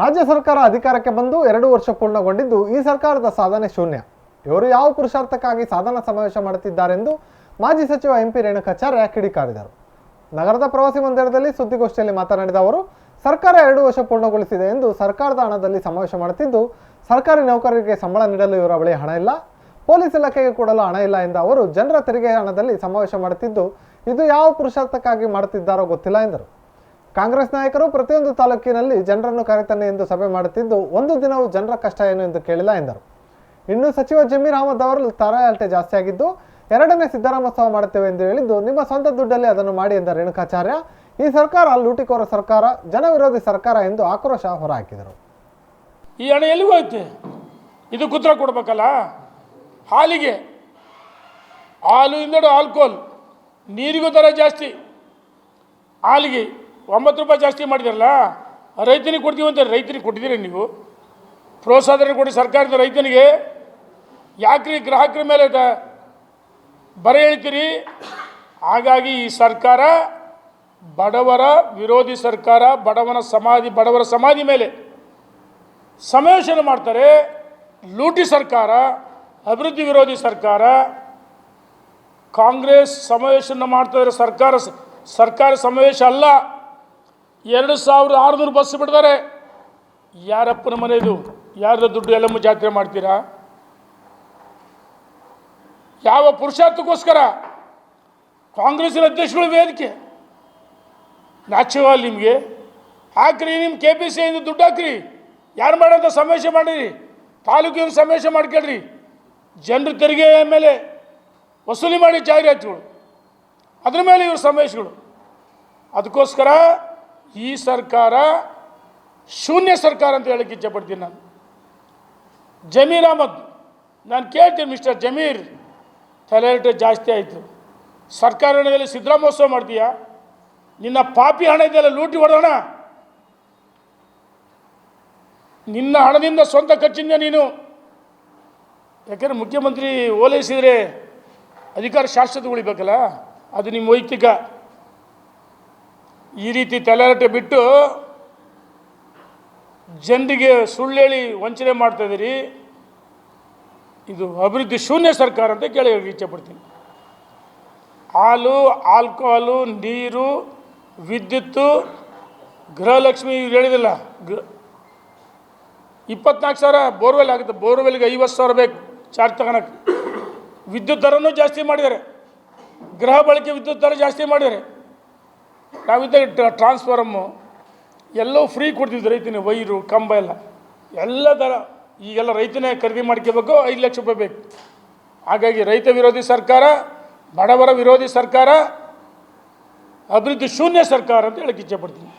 ರಾಜ್ಯ ಸರ್ಕಾರ ಅಧಿಕಾರಕ್ಕೆ ಬಂದು ಎರಡು ವರ್ಷ ಪೂರ್ಣಗೊಂಡಿದ್ದು ಈ ಸರ್ಕಾರದ ಸಾಧನೆ ಶೂನ್ಯ. ಇವರು ಯಾವ ಪುರುಷಾರ್ಥಕ್ಕಾಗಿ ಸಾಧನ ಸಮಾವೇಶ ಮಾಡುತ್ತಿದ್ದಾರೆಂದು ಮಾಜಿ ಸಚಿವ ಎಂಪಿ ರೇಣುಕಾಚಾರ್ಯ ಕಿಡಿಕಾರಿದರು. ನಗರದ ಪ್ರವಾಸಿ ಮಂದಿರದಲ್ಲಿ ಸುದ್ದಿಗೋಷ್ಠಿಯಲ್ಲಿ ಮಾತನಾಡಿದ ಅವರು, ಸರ್ಕಾರ ಎರಡು ವರ್ಷ ಪೂರ್ಣಗೊಳಿಸಿದೆ ಎಂದು ಸರ್ಕಾರದ ಹಣದಲ್ಲಿ ಸಮಾವೇಶ ಮಾಡುತ್ತಿದ್ದು, ಸರ್ಕಾರಿ ನೌಕರರಿಗೆ ಸಂಬಳ ನೀಡಲು ಇವರ ಬಳಿ ಹಣ ಇಲ್ಲ, ಪೊಲೀಸ್ ಇಲಾಖೆಗೆ ಕೊಡಲು ಹಣ ಇಲ್ಲ ಎಂದ ಅವರು ಜನರ ತೆರಿಗೆ ಹಣದಲ್ಲಿ ಸಮಾವೇಶ ಮಾಡುತ್ತಿದ್ದು, ಇದು ಯಾವ ಪುರುಷಾರ್ಥಕ್ಕಾಗಿ ಮಾಡುತ್ತಿದ್ದಾರೋ ಗೊತ್ತಿಲ್ಲ ಎಂದರು. ಕಾಂಗ್ರೆಸ್ ನಾಯಕರು ಪ್ರತಿಯೊಂದು ತಾಲೂಕಿನಲ್ಲಿ ಜನರನ್ನು ಕರೆತನ್ನಿ ಎಂದು ಸಭೆ ಮಾಡುತ್ತಿದ್ದು, ಒಂದು ದಿನವೂ ಜನರ ಕಷ್ಟ ಏನು ಎಂದು ಕೇಳಿಲ್ಲ ಎಂದರು. ಇನ್ನು ಸಚಿವ ಜಮೀರ್ ಅಹಮದ್ ಅವರು ತರಾಯಾಲ್ಟೆ ಜಾಸ್ತಿ ಆಗಿದ್ದು, ಎರಡನೇ ಸಿದ್ದರಾಮೋತ್ಸವ ಮಾಡುತ್ತೇವೆ ಎಂದು ಹೇಳಿದ್ದು, ನಿಮ್ಮ ಸ್ವಂತ ದುಡ್ಡಲ್ಲಿ ಅದನ್ನು ಮಾಡಿ ಎಂದ ರೇಣುಕಾಚಾರ್ಯ, ಈ ಸರ್ಕಾರ ಲೂಟಿಕೋರ ಸರ್ಕಾರ, ಜನವಿರೋಧಿ ಸರ್ಕಾರ ಎಂದು ಆಕ್ರೋಶ ಹೊರಹಾಕಿದರು. ಈ ಹಣ ಎಲ್ಲಿಗೂ ಐತೆ ಇದು ಕುದ್ರ ಕೊಡ್ಬೇಕಲ್ಲ? ಹಾಲಿಗೆ. ಹಾಲು ಇಂದಡು ಆಲ್ಕೋಲ್ ನೀರಿಗೂ ದರ ಜಾಸ್ತಿ. ಹಾಲಿಗೆ. ಒಂಬತ್ತು ರೂಪಾಯಿ ಜಾಸ್ತಿ ಮಾಡಿದ್ರಲ್ಲ, ರೈತನಿಗೆ ಕೊಡ್ತೀವಿ ಅಂತ ರೈತನಿಗೆ ಕೊಟ್ಟಿದ್ದೀರಿ ನೀವು. ಪ್ರೋತ್ಸಾಹನ ಕೊಡಿ ಸರ್ಕಾರದ ರೈತನಿಗೆ. ಯಾಕ್ರಿ ಗ್ರಾಹಕರ ಮೇಲೆ ಬರ ಹೇಳ್ತೀರಿ? ಹಾಗಾಗಿ ಈ ಸರ್ಕಾರ ಬಡವರ ವಿರೋಧಿ ಸರ್ಕಾರ, ಬಡವನ ಸಮಾಧಿ, ಬಡವರ ಸಮಾಧಿ ಮೇಲೆ ಸಮಾವೇಶನ ಮಾಡ್ತಾರೆ. ಲೂಟಿ ಸರ್ಕಾರ, ಅಭಿವೃದ್ಧಿ ವಿರೋಧಿ ಸರ್ಕಾರ, ಕಾಂಗ್ರೆಸ್ ಸಮಾವೇಶನ ಮಾಡ್ತಾ ಇರೋ ಸರ್ಕಾರ ಸರ್ಕಾರ ಸಮಾವೇಶ ಅಲ್ಲ. ಎರಡು ಸಾವಿರದ ಆರುನೂರು ಬಸ್ ಬಿಡ್ತಾರೆ. ಯಾರಪ್ಪನ ಮನೆಯದು? ಯಾರದ ದುಡ್ಡು ಎಲ್ಲಮ್ಮ ಜಾತ್ರೆ ಮಾಡ್ತೀರಾ? ಯಾವ ಪುರುಷಾರ್ಥಕ್ಕೋಸ್ಕರ? ಕಾಂಗ್ರೆಸ್ಸಿನ ಅಧ್ಯಕ್ಷಗಳು ವೇದಿಕೆ. ನಾಚ್ಯವಲ್ಲ ನಿಮಗೆ. ಹಾಕ್ರಿ ನಿಮ್ಮ ಕೆ ಪಿ ಸಿ ಇಂದ ದುಡ್ಡು ಹಾಕ್ರಿ. ಯಾರು ಮಾಡೋಂಥ ಸಮಾವೇಶ ಮಾಡಿರಿ? ತಾಲೂಕಿನ ಸಮಾವೇಶ ಮಾಡ್ಕೊಳ್ರಿ. ಜನರು ತೆರಿಗೆ ಮೇಲೆ ವಸೂಲಿ ಮಾಡಿ ಜಾಹೀರಾತುಗಳು. ಅದ್ರ ಮೇಲೆ ಇವರು ಸಮಾವೇಶಗಳು. ಅದಕ್ಕೋಸ್ಕರ ಈ ಸರ್ಕಾರ ಶೂನ್ಯ ಸರ್ಕಾರ ಅಂತ ಹೇಳಕ್ಕೆ ಇಚ್ಛೆಪಡ್ತೀನಿ ನಾನು. ಜಮೀರ್ ಅಹಮದ್, ನಾನು ಕೇಳ್ತೀನಿ ಮಿಸ್ಟರ್ ಜಮೀರ್ ತಲೆರಟೆ ಜಾಸ್ತಿ ಆಯಿತು. ಸರ್ಕಾರ ಹಣದಲ್ಲಿ ಸಿದ್ದರಾಮೋತ್ಸವ ಮಾಡ್ತೀಯಾ? ನಿನ್ನ ಪಾಪಿ ಹಣ ಇದೆಯಲ್ಲ, ಲೂಟಿ ಹೊಡೋಣ ನಿನ್ನ ಹಣದಿಂದ ಸ್ವಂತ ಖರ್ಚಿಂದ ನೀನು? ಯಾಕಂದ್ರೆ ಮುಖ್ಯಮಂತ್ರಿ ಓಲೈಸಿದರೆ ಅಧಿಕಾರ ಶಾಶ್ವತ ಉಳಿಬೇಕಲ್ಲ ಅದು ನಿಮ್ಮ ವೈಯಕ್ತಿಕ ಈ ರೀತಿ ತಲೆರಟೆ ಬಿಟ್ಟು ಜನರಿಗೆ ಸುಳ್ಳು ಹೇಳಿ ವಂಚನೆ ಮಾಡ್ತಾ ಇದೀರಿ ಇದು ಅಭಿವೃದ್ಧಿ ಶೂನ್ಯ ಸರ್ಕಾರ ಅಂತ ಕೇಳಿ ಇಚ್ಛೆಪಡ್ತೀನಿ ಹಾಲು, ಆಲ್ಕೋಹಾಲು, ನೀರು ವಿದ್ಯುತ್ತು ಗೃಹಲಕ್ಷ್ಮಿ ಇವ್ರು ಹೇಳಿದಿಲ್ಲ ಗೃಹ ಇಪ್ಪತ್ನಾಲ್ಕು ಸಾವಿರ ಬೋರ್ವೆಲ್ ಆಗುತ್ತೆ. ಬೋರ್ವೆಲ್ಗೆ ಐವತ್ತು ಸಾವಿರ ಬೇಕು ಚಾರ್ಜ್ ತಗೊಳಕ್ಕೆ ವಿದ್ಯುತ್ ದರನೂ ಜಾಸ್ತಿ ಮಾಡಿದ್ದಾರೆ. ಗೃಹ ಬಳಕೆ ವಿದ್ಯುತ್ ದರ ಜಾಸ್ತಿ ಮಾಡಿದ್ದಾರೆ. ನಾವಿದ್ದಾಗ ಟ್ರಾನ್ಸ್ಫಾರಮ್ಮು ಎಲ್ಲವೂ ಫ್ರೀ ಕೊಡ್ತಿದ್ದು ರೈತನಿಗೆ ವೈರು, ಕಂಬ ಎಲ್ಲ. ಎಲ್ಲ ಥರ ಈಗೆಲ್ಲ ರೈತನೇ ಖರೀದಿ ಮಾಡ್ಕೋಬೇಕು, ಐದು ಲಕ್ಷ ರೂಪಾಯಿ ಬೇಕು. ಹಾಗಾಗಿ ರೈತ ವಿರೋಧಿ ಸರ್ಕಾರ, ಬಡವರ ವಿರೋಧಿ ಸರ್ಕಾರ, ಅಭಿವೃದ್ಧಿ ಶೂನ್ಯ ಸರ್ಕಾರ ಅಂತ ಹೇಳಕ್ಕೆ ಇಚ್ಛೆಪಡ್ತೀನಿ